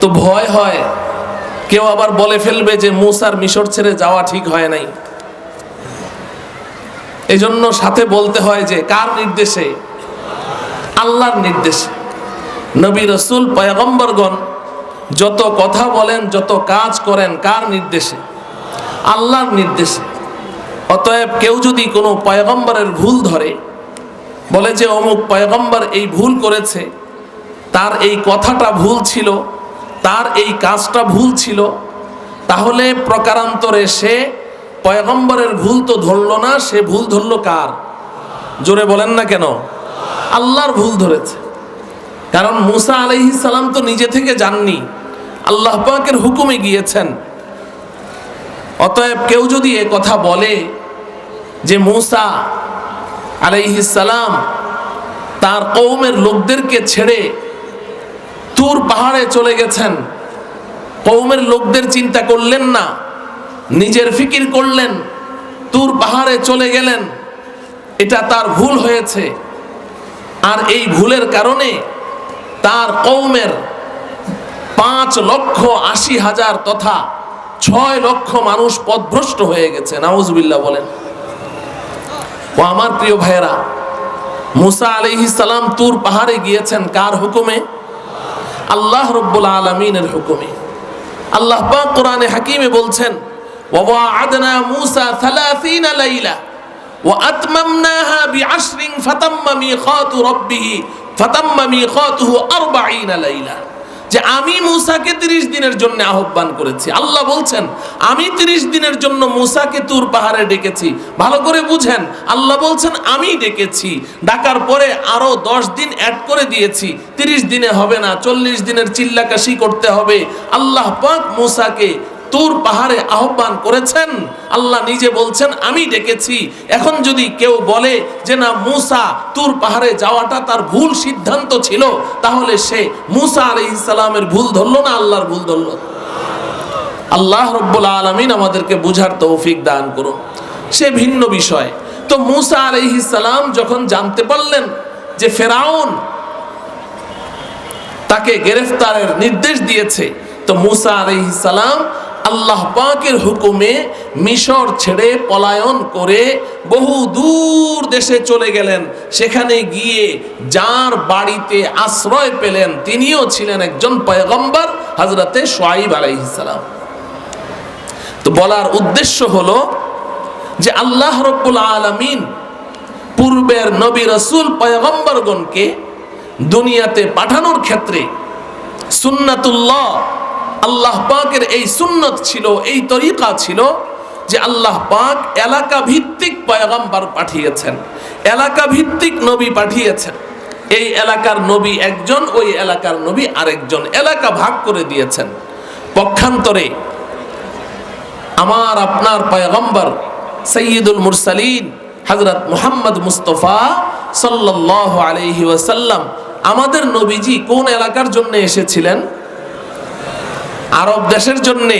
তো ভয় হয়। কেউ আবার বলে ফেলবে যে মুসার মিশর ছেড়ে যাওয়া ঠিক হয় নাই। এজন্য সাথে বলতে হয় যে কার নির্দেশে? আল্লাহর নির্দেশে। নবী রসুল, পয়গম্বরগণ যত কথা বলেন, যত কাজ করেন, কার নির্দেশে? আল্লাহর নির্দেশে। অতএব কেউ যদি কোনো পয়গম্বরের ভুল ধরে, বলে যে অমুক পয়গম্বর এই ভুল করেছে, তার এই কথাটা ভুল ছিল তার এই কাজটা ভুল ছিল, তাহলে প্রকারান্তরে সে পয়গম্বরের ভুল তো ধরলো না, সে ভুল ধরলো কার? জোরে বলেন না কেন? আল্লাহর ভুল ধরেছে। কারণ মুসা আলাইহিস সালাম তো নিজে থেকে যাননি আল্লাহ পাকের হুকুমে গিয়েছেন। অতএব কেউ যদি এ কথা বলে যে মুসা আলাইহিস সালাম তার কৌমের লোকদেরকে ছেড়ে তুর পাহাড়ে চলে গেছেন। কৌমের লোকদের চিন্তা করলেন না। নিজের ফিকির করলেন। তুর পাহাড়ে চলে গেলেন। এটা তার ভুল হয়েছে। আর এই ভুলের কারণে তার কৌমের পাঁচ লক্ষ আশি হাজার তথা ছয় লক্ষ মানুষ পথভ্রষ্ট হয়ে গেছে। নাউজবিল্লাহ বলেন। ও আমার প্রিয় ভাইয়েরা, মুসা আলাইহিস তুর পাহাড়ে গিয়েছেন কার হুকুমে? আল্লাহ রব্বুল আলমিনের হুকুমে আল্লাহ পাক কোরআনে হাকিমে বলছেন وواعدنا موسى ثلاثين ليلة وأتممناها بعشر فتم ميقات ربه فتم ميقاته أربعين ليلة যে আমি মুসাকে তিরিশ দিনের জন্য আহ্বান করেছি। আল্লাহ বলছেন, আমি তিরিশ দিনের জন্য মুসাকে তুর পাহাড়ে ডেকেছি। ভালো করে বুঝেন, আল্লাহ বলছেন, আমি ডেকেছি। ডাকার পরে আরও দশ দিন অ্যাড করে দিয়েছি। তিরিশ দিনে হবে না, চল্লিশ দিনের চিল্লাকাশি করতে হবে। আল্লাহ পাক মুসাকে তুর পাহাড়ে আহ্বান করেছেন? আল্লাহ নিজে বলছেন, আমি ডেকেছি। এখন যদি কেউ বলে যে, না, মুসা, তুর পাহাড়ে যাওয়াটা তার ভুল সিদ্ধান্ত ছিল, তাহলে সে মুসা আলি ইসলামের ভুল ধরলো না আল্লাহর ভুল ধরলো? আল্লাহ রব্বুল আলমিন আমাদেরকে বুঝার তৌফিক দান করুন। সে ভিন্ন বিষয়। তো মুসা আলহিসাল্লাম যখন জানতে পারলেন যে ফেরাউন তাকে গ্রেফতারের নির্দেশ দিয়েছে, তো মুসা আলহিসাল্লাম আল্লাহ পাকের হুকুমে মিশর ছেড়ে পলায়ন করে বহু দূর দেশে চলে গেলেন। সেখানে গিয়ে যার বাড়িতে আশ্রয় পেলেন, তিনিও ছিলেন একজন পয়গম্বর হজরতে সোয়াইব আলাইহিসালাম তো বলার উদ্দেশ্য হলো যে আল্লাহ রব্বুল আলমিন পূর্বের নবী রসুল পয়গম্বরগণকে দুনিয়াতে পাঠানোর ক্ষেত্রে সুন্নাতুল্লাহ আল্লাহ পাকের এই সুন্নত ছিল, এই তরিকা ছিল যে আল্লাহ পাক এলাকা ভিত্তিক পয়গম্বর পাঠিয়েছেন। এলাকা ভিত্তিক নবী পাঠিয়েছেন। এই এলাকার নবী একজন, ওই এলাকার নবী আরেকজন। এলাকা ভাগ করে দিয়েছেন। পক্ষান্তরে আমার আপনার পয়গম্বর সৈয়দুল মুরসালিন হজরত মুহাম্মদ মুস্তফা সাল্লাহ আলহি ওয়াসাল্লাম আমাদের নবীজি কোন এলাকার জন্য এসেছিলেন? আরব দেশের জন্যে,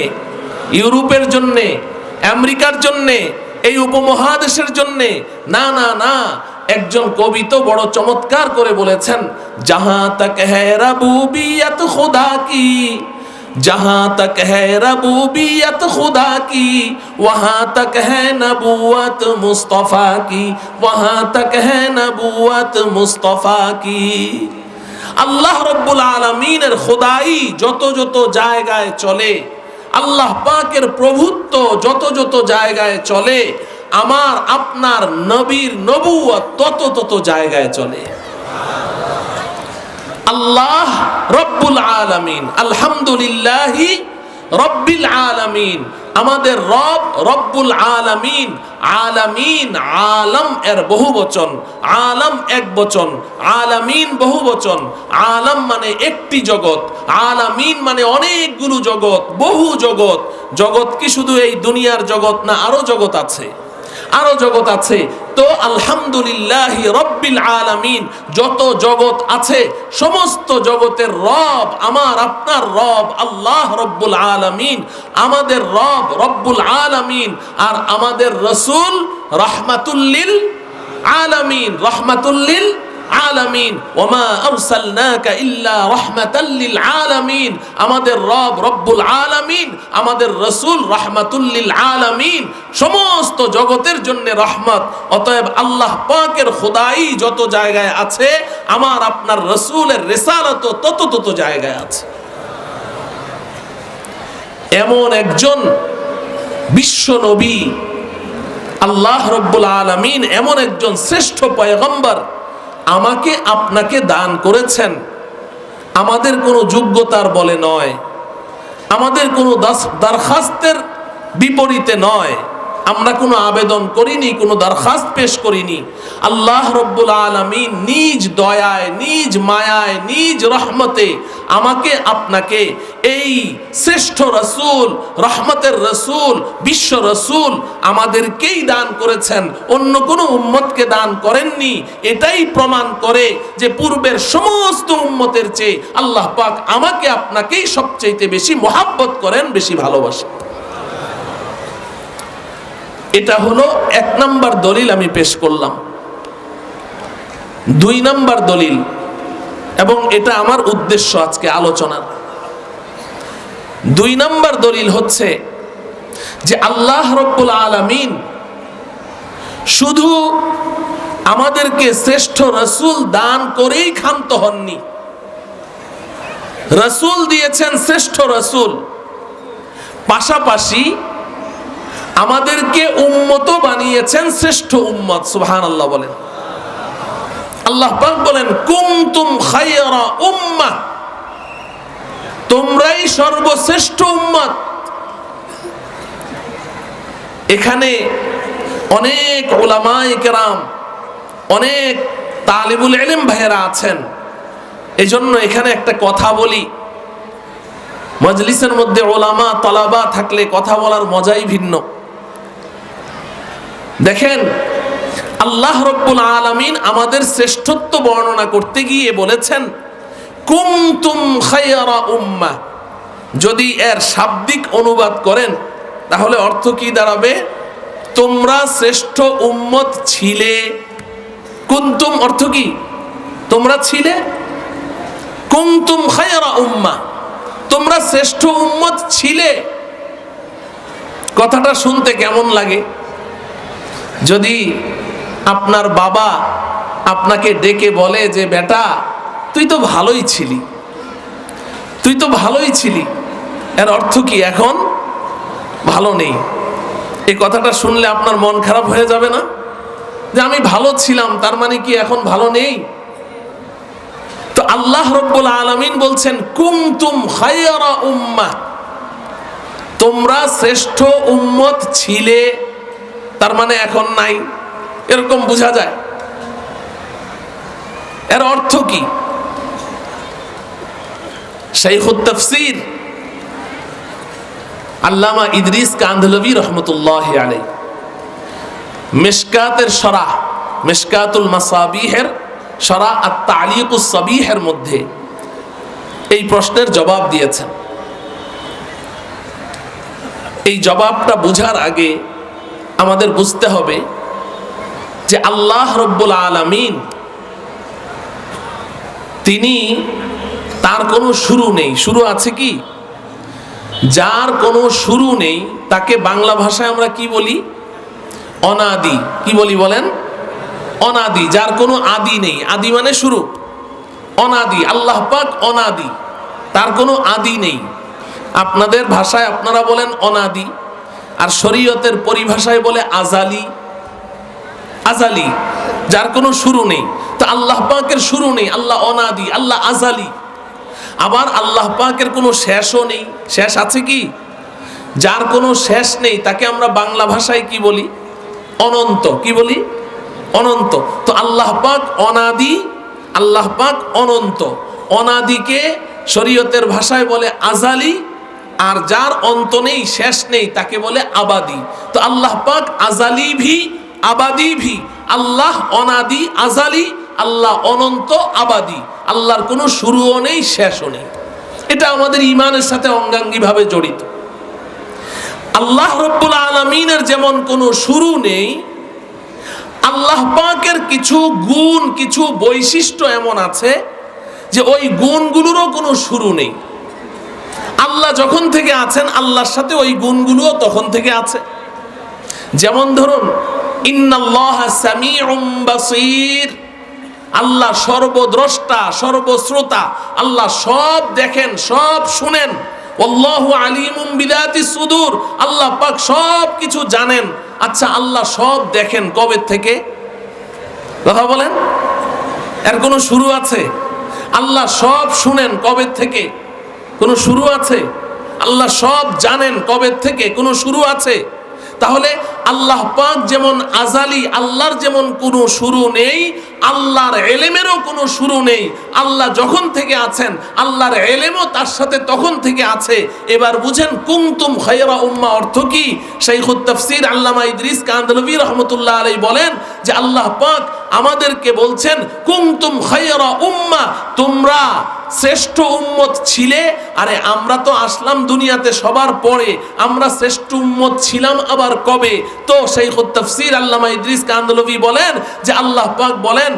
ইউরোপের জন্যে, আমেরিকার জন্যে, এই উপমহাদেশের জন্যে না না না, একজন কবি তো বড় চমৎকার করে বলেছেন যাহা তক হ্যায় রবুবিয়ত খোদা কি যাহা তক হ্যায় রবুবিয়ত খোদা কি, ওয়াহা তক হ্যায় নবুয়ত মুস্তফা কি, ওয়াহা তক হ্যায় নবুয়ত মুস্তফা কি। আল্লাহ রব্বুল আলমিনের খোদাই যত যত জায়গায় চলে, আল্লাহ পাকের প্রভুত্ব যত যত জায়গায় চলে, আমার, আপনার নবীর নবুয়ত তত তত জায়গায় চলে। আল্লাহ রব্বুল আলামিন, আলহামদুলিল্লাহি রব্বিল আলামিন আমাদের রব, রব্বুল আলামিন আলামিন, আলম এর বহু বচন, আলম এক বচন, আলামিন বহু বচন, আলম মানে একটি জগৎ, আলামিন মানে অনেকগুলো জগৎ, বহু জগৎ। জগৎ কি শুধু এই দুনিয়ার জগৎ না আরও জগৎ আছে? আরও জগৎ আছে। তো আলহামদুলিল্লাহ রব্বিল আলামিন, যত জগৎ আছে, সমস্ত জগতের রব আমার, আপনার রব আল্লাহ রব্বুল আলামিন, আমাদের রব রব্বুল আলামিন, আর আমাদের রসুল রহমাতুল্লিল আলামিন রহমাতুল্লিল আলামিন, ওমা আরসালনাকা ইল্লা রাহমাতাল লিল আলামিন। আমাদের রব রব্বুল আলামিন, আমাদের রাসূল রাহমাতুল লিল আলামিন। সমস্ত জগতের জন্য রহমত। অতএব আল্লাহ পাকের খোদাই যত জায়গায় আছে, আমার আপনার রসুলের রেসালত তত তত জায়গায় আছে। এমন একজন বিশ্ব নবী, আল্লাহ রব্বুল আলমিন, এমন একজন শ্রেষ্ঠ পয়গম্বর আমাকে আপনাকে দান করেছেন। আমাদের কোনো যোগ্যতার বলে নয়। আমাদের কোনো দরখাস্তের বিপরীতে নয়। আমরা কোনো আবেদন করিনি, কোনো দরখাস্ত পেশ করিনি। আল্লাহ রব্বুল আলমিন নিজ দয়ায়, নিজ মায়ায়, নিজ রহমতে আমাকে, আপনাকে এই শ্রেষ্ঠ রসুল, রহমতের রসুল, বিশ্ব রসুল আমাদেরকেই দান করেছেন। অন্য কোনো উম্মতকে দান করেননি। এটাই প্রমাণ করে যে পূর্বের সমস্ত উম্মতের চেয়ে আল্লাহ পাক আমাকে আপনাকেই সবচাইতে বেশি মোহাব্বত করেন, বেশি ভালোবাসেন। এটা হলো এক নাম্বার দলিল আমি পেশ করলাম। দুই নাম্বার দলিল, এবং এটা আমার উদ্দেশ্য আজকে আলোচনার। দুই নাম্বার দলিল হচ্ছে যে আল্লাহ রব্বুল আলামিন শুধু আমাদেরকে শ্রেষ্ঠ রসুল দান করেই ক্ষান্ত হননি। রসুল দিয়েছেন শ্রেষ্ঠ রসুল। পাশাপাশি আমাদেরকে উম্মত বানিয়েছেন শ্রেষ্ঠ উম্মত সুবহান আল্লাহ বলেন। আল্লাহ বলেন, কুমতুম খায়রা উম্মাহ তোমরাই সর্বশ্রেষ্ঠ উম্মত। এখানে অনেক ওলামাই কেরাম, অনেক তালিবুল এলিম ভাইয়েরা আছেন। এই জন্য এখানে একটা কথা বলি, মজলিসের মধ্যে ওলামা তলাবা থাকলে কথা বলার মজাই ভিন্ন। দেখেন, আল্লাহ রব্বুল আলামিন আমাদের শ্রেষ্ঠত্ব বর্ণনা করতে গিয়ে বলেছেন, কুমতুম খায়রা উম্মা যদি এর শাব্দিক অনুবাদ করেন, তাহলে অর্থ কি দাঁড়াবে? তোমরা শ্রেষ্ঠ উম্মত ছিলে। কুন্তুম অর্থ কি? তোমরা ছিলে? কুমতুম খায়রা উম্মা তোমরা শ্রেষ্ঠ উম্মত ছিলে। কথাটা শুনতে কেমন লাগে? যদি আপনার বাবা আপনাকে ডেকে বলে যে, বেটা, তুই তো ভালোই ছিলি। তুই তো ভালোই ছিলি। এর অর্থ কি এখন? ভালো নেই। এই কথাটা শুনলে আপনার মন খারাপ হয়ে যাবে না? যে, আমি ভালো ছিলাম, তার মানে কি এখন ভালো নেই? তো আল্লাহ রব্বুল আলমিন বলছেন কুমতুম খায়রা উম্মা তোমরা শ্রেষ্ঠ উম্মত ছিলে তার মানে এখন নাই। এরকম বোঝা যায়। এর অর্থ কি? শাইখুত আল্লামা ইদরিস কান্ধলবি রহমতুল্লাহ আলাই মেশকাতের সরাহ, মেশকাতুল মাসাবিহের সরা আর তালিকুস সাবিহের মধ্যে এই প্রশ্নের জবাব দিয়েছেন। এই জবাবটা বোঝার আগে আমাদের বুঝতে হবে যে আল্লাহ রব্বুল আলমিন তিনি তার কোনো শুরু নেই। শুরু আছে কি? যার কোনো শুরু নেই, তাকে বাংলা ভাষায় আমরা কি বলি? অনাদি। কি বলি বলেন? অনাদি। যার কোনো আদি নেই। আদি মানে শুরু। অনাদি। আল্লাহ পাক অনাদি। তার কোনো আদি নেই। আপনাদের ভাষায় আপনারা বলেন অনাদি। আর শরীয়তের পরিভাষায় বলে আজালি। আজালি, যার কোনো শুরু নেই। তো আল্লাহ পাকের শুরু নেই, আল্লাহ অনাদি, আল্লাহ আজালি। আবার আল্লাহ পাকের কোনো শেষও নেই। শেষ আছে কি? যার কোনো শেষ নেই, তাকে আমরা বাংলা ভাষায় কি বলি? অনন্ত, কি বলি? অনন্ত। তো আল্লাহ পাক অনাদি, আল্লাহ পাক অনন্ত। অনাদিকে শরীয়তের ভাষায় বলে আজালি আর যার অন্ত নেই, শেষ নেই, তাকে বলে আবাদি। তো আল্লাহ পাক আজালি ভি, আবাদি ভি। আল্লাহ অনাদি, আজালি, আল্লাহ অনন্ত, আবাদি। আল্লাহর কোনো শুরুও নেই, শেষও নেই। এটা আমাদের ইমানের সাথে অঙ্গাঙ্গিভাবে জড়িত। আল্লাহ রব্বুল আলমিনের যেমন কোনো শুরু নেই, আল্লাহ পাকের কিছু গুণ, কিছু বৈশিষ্ট্য এমন আছে যে ওই গুণগুলোরও কোনো শুরু নেই। আল্লাহ যখন থেকে আছেন, আল্লাহর সাথে ওই গুণগুলোও তখন থেকে আছে। যেমন ধরুন আল্লাহ সর্বদ্রষ্টা, সর্বশ্রোতা, আল্লাহ সব দেখেন, সব শুনেন। সুদূর। আল্লাহ পাক সব কিছু জানেন। আচ্ছা আল্লাহ সব দেখেন কবে থেকে? কথা বলেন? এর কোনো শুরু আছে? আল্লাহ সব শুনেন কবে থেকে? কোনো শুরু আছে? আল্লাহ সব জানেন কবে থেকে কোনো শুরু আছে? তাহলে আল্লাহ পাক যেমন আজালি, আল্লাহর যেমন কোনো শুরু নেই, আল্লাহর এলেমেরও কোনো শুরু নেই। আল্লাহ যখন থেকে আছেন, আল্লাহর এলেমও তার সাথে তখন থেকে আছে। এবার বুঝেন কুমতুম খয়রা উম্মা অর্থ কি? শাইখুত তাফসীর আল্লামা ইদ্রিস কান্দলভি রহমতুল্লাহ আলাই বলেন যে আল্লাহ পাক আমাদেরকে বলছেন কুমতুম খয়রা উম্মা, তোমরা শ্রেষ্ঠ উম্মত ছিলে, আরে আমরা তো আসলাম দুনিয়াতে সবার পরে, আমরা শ্রেষ্ঠ উম্মত ছিলাম আবার কবে? তো সেই তফসির আল্লামা ইদ্রিস কান্দলভি বলেন যে আল্লাহ পাক বলেন,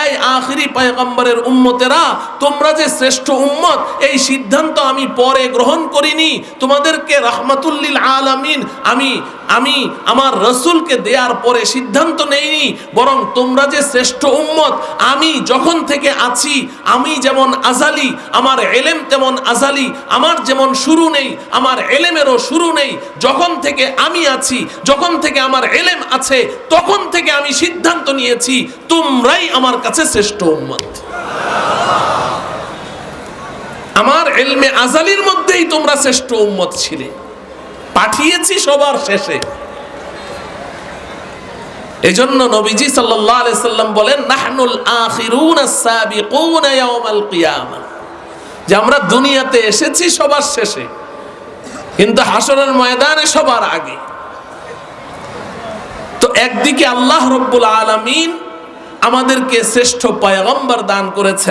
এই আখিরি পয়গম্বরের উম্মতেরা, তোমরা যে শ্রেষ্ঠ উম্মত, এই সিদ্ধান্ত আমি পরে গ্রহণ করিনি। তোমাদেরকে রাহমাতুল্লিল আলামিন আমি আমি আমার রসুলকে দেওয়ার পরে সিদ্ধান্ত নেইনি, বরং তোমরা যে শ্রেষ্ঠ উম্মত, আমি যখন থেকে আছি, আমি যেমন আজালি, আমার এলেম তেমন আজালি, আমার যেমন শুরু নেই, আমার এলেমেরও শুরু নেই, যখন থেকে আমি আছি, যখন থেকে আমার এলেম আছে, তখন থেকে আমি সিদ্ধান্ত নিয়েছি, তোমরাই আমার কাছে শ্রেষ্ঠ উম্মত। আমার এলমে আজালির মধ্যেই তোমরা শ্রেষ্ঠ উম্মত ছিলে। পাঠিয়েছি সবার শেষে। এজন্য নবীজি সাল্লাল্লাহু আলাইহি সাল্লাম বলেন, নাহনুল আখিরুন আস-সাবিকুন ইয়াউমাল কিয়ামা। যে আমরা দুনিয়াতে এসেছি সবার শেষে, কিন্তু হাসরের ময়দানে সবার আগে। তো একদিকে আল্লাহ রব্বুল আলামিন আমাদেরকে শ্রেষ্ঠ পয়গম্বর দান করেছেন।